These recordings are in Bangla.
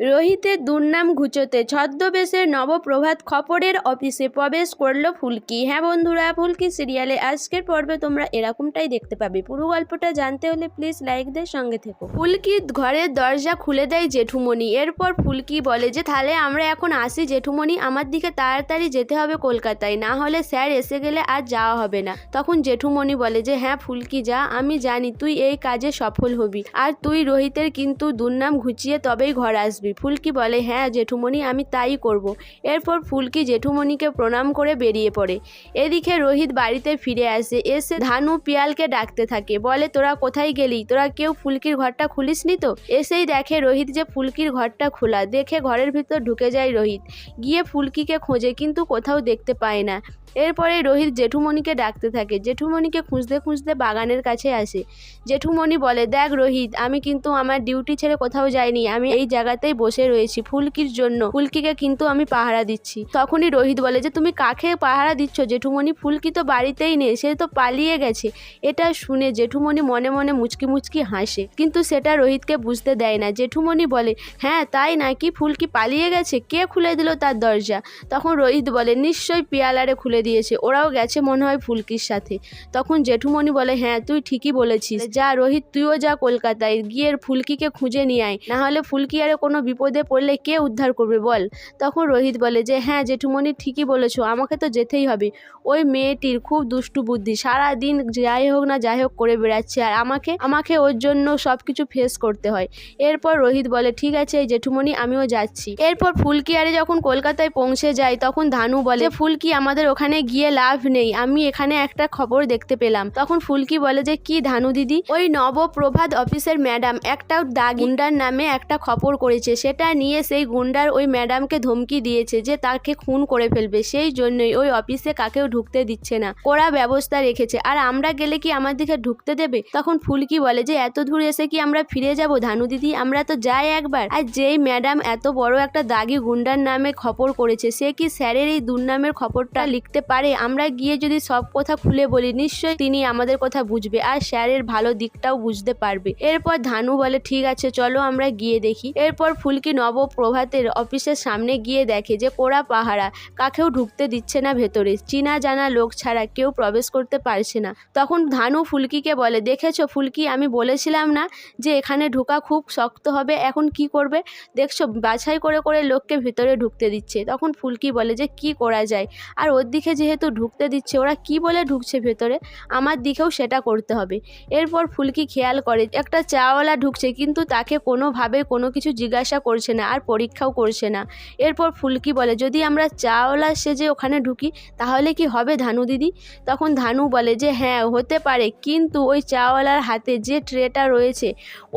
রোহিতের দুর্নাম ঘুচোতে ছদ্মবেশের নবপ্রভাত খপরের অফিসে প্রবেশ করল ফুলকি। হ্যাঁ বন্ধুরা, ফুলকি সিরিয়ালে আজকের পর্বে তোমরা এরকমটাই দেখতে পাবে। পুরো গল্পটা জানতে হলে প্লিজ লাইক দিয়ে সঙ্গে থেকো। ফুলকি ঘরের দরজা খুলে দেয় জেঠুমণি। এরপর ফুলকি বলে যে, তাহলে আমরা এখন আসি জেঠুমণি, আমার দিকে তাড়াতাড়ি যেতে হবে কলকাতায়, না হলে স্যার এসে গেলে আর যাওয়া হবে না। তখন জেঠুমণি বলে যে হ্যাঁ ফুলকি যা, আমি জানি তুই এই কাজে সফল হবি। আর তুই রোহিতের কিন্তু দুর্নাম ঘুচিয়ে তবেই ঘর আসবি। ফুলকি বলে হ্যাঁ জেঠুমণি, আমি তাই করব। এরপর ফুলকি জেঠুমণিকে প্রণাম করে বেরিয়ে পড়ে। এদিকে রোহিত বাড়িতে ফিরে আসে। এসে ধানু পিয়ালকে ডাকতে থাকে। বলে, তোরা কোথায় গেলি? তোরা কেউ ফুলকির ঘরটা খুলিসনি তো? এসেই দেখে রোহিত যে ফুলকির ঘরটা খোলা, দেখে ঘরের ভিতর ঢুকে যায় রোহিত। গিয়ে ফুলকিকে খোঁজে, কিন্তু কোথাও দেখতে পায় না। এরপরে রোহিত জেঠুমণিকে ডাকতে থাকে। জেঠুমণিকে খুঁজতে খুঁজতে বাগানের কাছে আসে। জেঠুমণি বলে, দেখ রোহিত, আমি কিন্তু আমার ডিউটি ছেড়ে কোথাও যাইনি। আমি এই জায়গাতেই বসে রয়েছি ফুলকির জন্য। ফুলকিকে কিন্তু আমি পাহারা দিচ্ছি। তখনই রোহিত বলে যে, তুমি কাকে পাহারা দিচ্ছ? জেঠুমণি, ফুলকি তো বাড়িতেই নেই, সে তো পালিয়ে গেছে। এটা শুনে জেঠুমণি মনে মনে মুচকি মুচকি হাসে। কিন্তু সেটা রোহিতকে বুঝতে দেয় না। জেঠুমণি বলে হ্যাঁ তাই নাকি ফুলকি পালিয়ে গেছে? কে খুলে দিল তার দরজা? তখন রোহিত বলে, নিশ্চয়ই পিয়ালারে খুলে দিয়েছে। ওরাও গেছে মনে হয় ফুলকির সাথে। তখন জেঠুমণি বলে হ্যাঁ তুই ঠিকই বলেছিস। যা রোহিত, তুইও যা কলকাতায়। গিয়ে ফুলকিকে খুঁজে নিয়ে আয়। না হলে ফুলকি আরে কোনো বিপদে পড়লে কে উদ্ধার করবে বল? তখন রোহিত বলে যে হ্যাঁ জেঠুমণি ঠিকই বলেছ, আমাকে তো যেতেই হবে। ওই মেয়েটির খুব দুষ্টু বুদ্ধি সারা দিন যাই হোক না যাই হোক করে বেড়াচ্ছে আর আমাকে আমাকে ওর জন্য সব কিছু ফেস করতে হয়। এরপর রোহিত বলে, ঠিক আছে, এই জেঠুমণি, আমিও যাচ্ছি। এরপর ফুলকি আরে যখন কলকাতায় পৌঁছে যায়, তখন ধানু বলে ফুলকি, আমাদের ওখানে গিয়ে লাভ নেই। আমি এখানে একটা খবর দেখতে পেলাম। তখন ফুলকি বলে, যে কি ধানু দিদি? ওই নবপ্রভাত অফিসের ম্যাডাম একটা দা গুন্ডার নামে একটা খবর করেছে সেটা নিয়ে সেই গুন্ডার ওই ম্যাডামকে ধমকি দিয়েছে যে তাকে খুন করে ফেলবে। সেই জন্যই ওই অফিসে কাকেও ঢুকতে দিচ্ছে না। কড়া ব্যবস্থা রেখেছে। আর আমরা গেলে কি আমার দিকে ঢুকতে দেবে? তখন ফুলকি বলে যে, এত দূর এসে কি আমরা ফিরে যাব? ধানু দিদি, আমরা তো যাই একবার। আর যেই ম্যাডাম এত বড় একটা দাগি গুন্ডার নামে খবর করেছে, সে কি স্যারের এই দুর্নামের খবরটা লিখতে পারে? আমরা গিয়ে যদি সব কথা খুলে বলি, নিশ্চয়ই তিনি আমাদের কথা বুঝবে আর স্যারের ভালো দিকটাও বুঝতে পারবে। এরপর ধানু বলে, ঠিক আছে, চলো আমরা গিয়ে দেখি। এরপর ফুলকি নবপ্রভাতের অফিসের সামনে গিয়ে দেখে যে কোড়া পাহারা কাকেও ঢুকতে দিচ্ছে না ভেতরে। চিনা জানা লোক ছাড়া কেউ প্রবেশ করতে পারছে না। তখন ধানু ফুলকিকে বলে, দেখেছ ফুলকি, আমি বলেছিলাম না যে এখানে ঢোকা খুব শক্ত হবে, এখন কি করবে? দেখছ, বাছাই করে করে লোককে ভেতরে ঢুকতে দিচ্ছে। তখন ফুলকি বলে, যে কি করা যায়? আর ওর দিকে যেহেতু ঢুকতে দিচ্ছে, ওরা কি বলে ঢুকছে ভেতরে? আমার দিকেও সেটা করতে হবে। এরপর ফুলকি খেয়াল করে, একটা চাওয়ালা ঢুকছে, কিন্তু তাকে কোনোভাবে কোনো কিছু জিজ্ঞাসা করছে না আর পরীক্ষাও করছে না। এরপর ফুলকি বলে, যদি আমরা চাওয়ালা সেজে ওখানে ঢুকি, তাহলে কি হবে ধানু দিদি? তখন ধানু বলে যে হ্যাঁ হতে পারে, কিন্তু ওই চাওয়ালার হাতে যে ট্রেটা রয়েছে,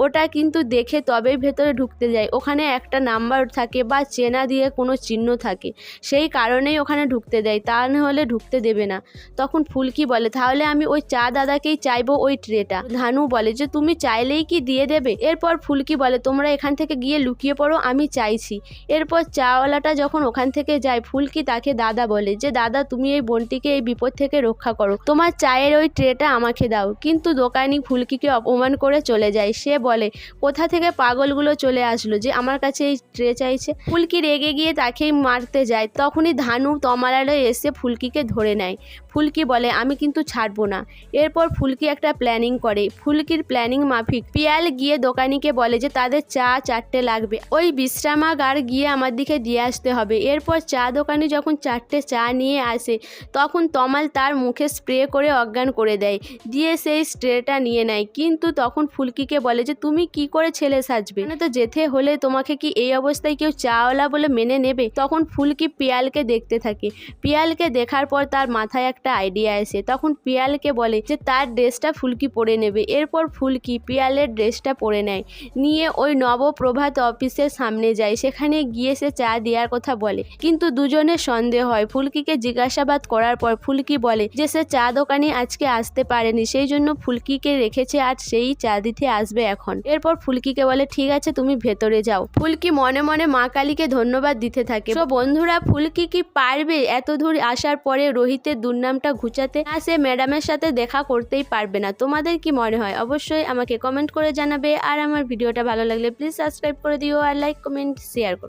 ওটা কিন্তু দেখে তবেই ভেতরে ঢুকতে যায়। ওখানে একটা নাম্বার থাকে বা চেনা দিয়ে কোনো চিহ্ন থাকে, সেই কারণেই ওখানে ঢুকতে দেয়, তা না হলে ঢুকতে দেবে না। তখন ফুলকি বলে, তাহলে আমি ওই চা দাদাকেই চাইব ওই ট্রেটা। ধানু বলে, যে, তুমি চাইলেই কি দিয়ে দেবে? এরপর ফুলকি বলে, তোমরা এখান থেকে গিয়ে লুকিয়ে পড়ো, আমি চাইছি। এরপর চাওয়ালাটা যখন ওখান থেকে যায়, ফুলকি তাকে দাদা বলে যে, দাদা, তুমি এই বোনটিকে এই বিপদ থেকে রক্ষা করো। তোমার চায়ের ওই ট্রেটা আমাকে দাও। কিন্তু দোকানি ফুলকিকে অপমান করে চলে যায়। সে বলে, কোথা থেকে পাগলগুলো চলে আসলো যে আমার কাছে এই ট্রে চাইছে? ফুলকি রেগে গিয়ে তাকেই মারতে যায়। তখনই ধানু তমালারে এসে ফুলকিকে ধরে নেয়। ফুলকি বলে, আমি কিন্তু ছাড়বো না। এরপর ফুলকি একটা প্ল্যানিং করে। ফুলকির প্ল্যানিং মাফিক। পিয়াল গিয়ে দোকানিকে বলে যে, তাদের চা চারটে লাগবে। ওই বিশ্রামাগার গিয়ে আমার দিকে দিয়ে আসতে হবে। এরপর চা দোকানে যখন চারটে চা নিয়ে আসে, তখন তমাল তার মুখে স্প্রে করে অজ্ঞান করে দেয়। দিয়ে সেই স্প্রেটা নিয়ে নেয়। কিন্তু তখন ফুলকিকে বলে যে, তুমি কি করে ছেলে সাজবে? মানে তো যেতে হলে তোমাকে কি এই অবস্থায় কেউ চাওয়ালা বলে মেনে নেবে? তখন ফুলকি পিয়ালকে দেখতে থাকে। পিয়ালকে দেখার পর তার মাথায় একটা আইডিয়া আসে। তখন পিয়ালকে বলে যে, তার ড্রেসটা ফুলকি পরে নেবে। এরপর ফুলকি পিয়ালের ড্রেসটা পরে নেয়। নিয়ে ওই নবপ্রভাত অফিসের সামনে যায়, সেখানে গিয়ে সে চা দেওয়ার কথা বলে। কিন্তু দুজনের সন্দেহ হয়। ফুলকিকে জিজ্ঞাসাবাদ করার পর ফুলকি বলে যে সে চা দোকানে আজকে আসতে পারেনি, সেই জন্য ফুলকিকে রেখেছে আর সেই চা দিতে আসবে এখন। এরপর ফুলকিকে বলে, ঠিক আছে, তুমি ভেতরে যাও। ফুলকি মনে মনে মা কালীকে ধন্যবাদ দিতে থাকে। তো বন্ধুরা, ফুলকি কি পারবে এত দূর আসার পরে রোহিতের দুর্নামটা ঘুচাতে? না, সে ম্যাডামের সাথে দেখা করতেই পারবে না। তোমাদের কি মনে হয়? অবশ্যই আমাকে কমেন্ট করে জানাবে। আর আমার ভিডিওটা ভালো লাগলে প্লিজ সাবস্ক্রাইব করে দিও। দিও আর লাইক কমেন্ট শেয়ার করো